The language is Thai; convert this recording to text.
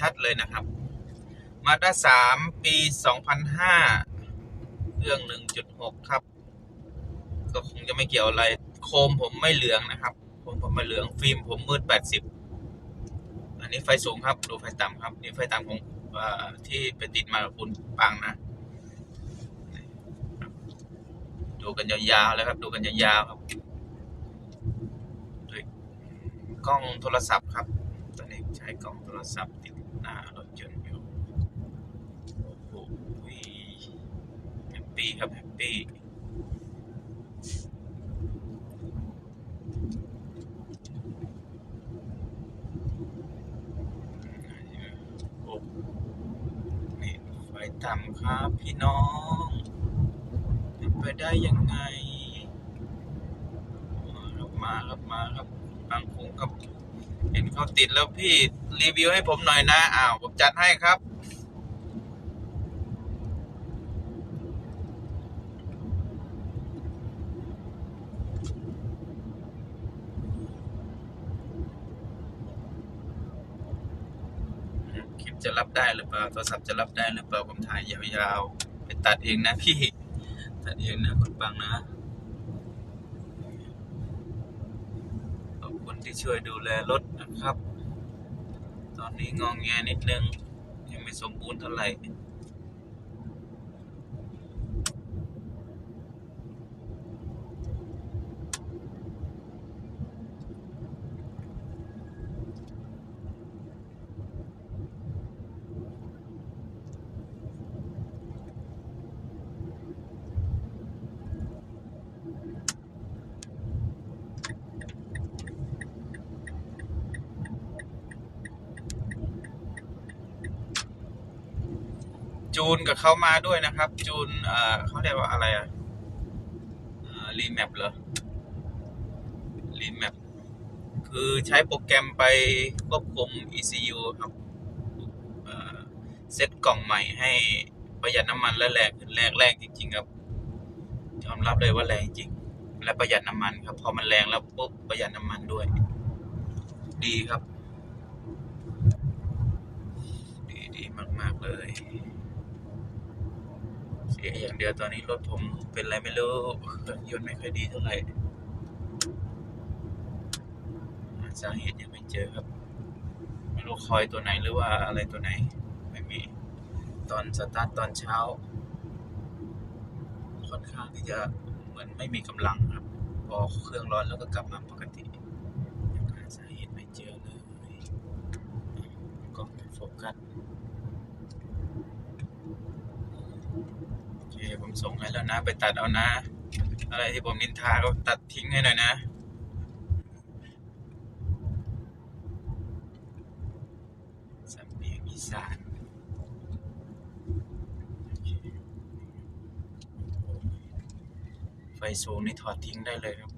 ชัด ๆ เลยนะครับ มาด้าสามปีสองพันห้าเครื่องหนึ่งจุดหกครับ ก็คงจะไม่เกี่ยวอะไร โคมผมไม่เหลืองนะครับโคมผมไม่เหลือง ฟิล์มผมมืดแปดสิบอันนี้ไฟสูงครับ ดูไฟต่ำครับ นี่ไฟต่ำของอที่ไปติดมากับคุณปังนะ ดูกันยาวๆเลยครับ ดูกันยาวๆครับด้วยกล้องโทรศัพท์ครับ ตอนนี้ใช้กล้องโทรศัพท์ติดหน้ารถยนต์อยู่ โอ้โหแฮปปี้ครับแฮปปี้โอ้นี่ไฟต่ำครับพี่น้องเป็นไปได้ยังไงรับมาครับมาครับบางคงครับ เห็นเขาติดแล้วพี่รีวิวให้ผมหน่อยนะ อ้าวผมจัดให้ครับ คลิปจะรับได้หรือเปล่า โทรศัพท์จะรับได้หรือเปล่า ผมถ่ายยาวๆ ไปตัดเองนะพี่ ตัดเองนะคุณปังนะ ขอบคุณ ที่ช่วยดูแลรถนะครับ ตอนนี้งองแงนิดนึง ยังไม่สมบูรณ์เท่าไหร่ จูนกับเขามาด้วยนะครับ จูนเอ่อเขาเรียกว่าอะไรอะรีแมปเหรอรีแมปคือใช้โปรแกรมไปควบคุม ECU ครับเซตกล่องใหม่ให้ประหยัดน้ำมันและแรงขึ้นแรงแรงจริง ๆ ครับยอมรับเลยว่าแรงจริง และประหยัดน้ำมันครับ พอมันแรงแล้วปุ๊บประหยัดน้ำมันด้วย ดีครับ ดีดีมาก ๆ เลย สียอย่างเดียวตอนนี้รถผมเป็นอะไรไม่รู้ยนต์ไม่ค่อยดีเท่าไหร่สาเหตุยังไม่เจอครับ ไม่รู้คอยตัวไหนหรือว่าอะไรตัวไหน ไม่มี ตอนสตาร์ทตอนเช้า ค่อนข้างที่จะเหมือนไม่มีกำลังครับ พอเครื่องร้อนแล้วก็กลับมาปกติยังหาสาเหตุไม่เจอเลยกล้องไม่โฟกัส โอเคผม ส่งให้แล้วนะ ไปตัดเอานะ อะไรที่ผมนินทาก็ตัดทิ้งให้หน่อยนะ สำเนียงอีสานไฟสูงนี่ถอดทิ้งได้เลยครับ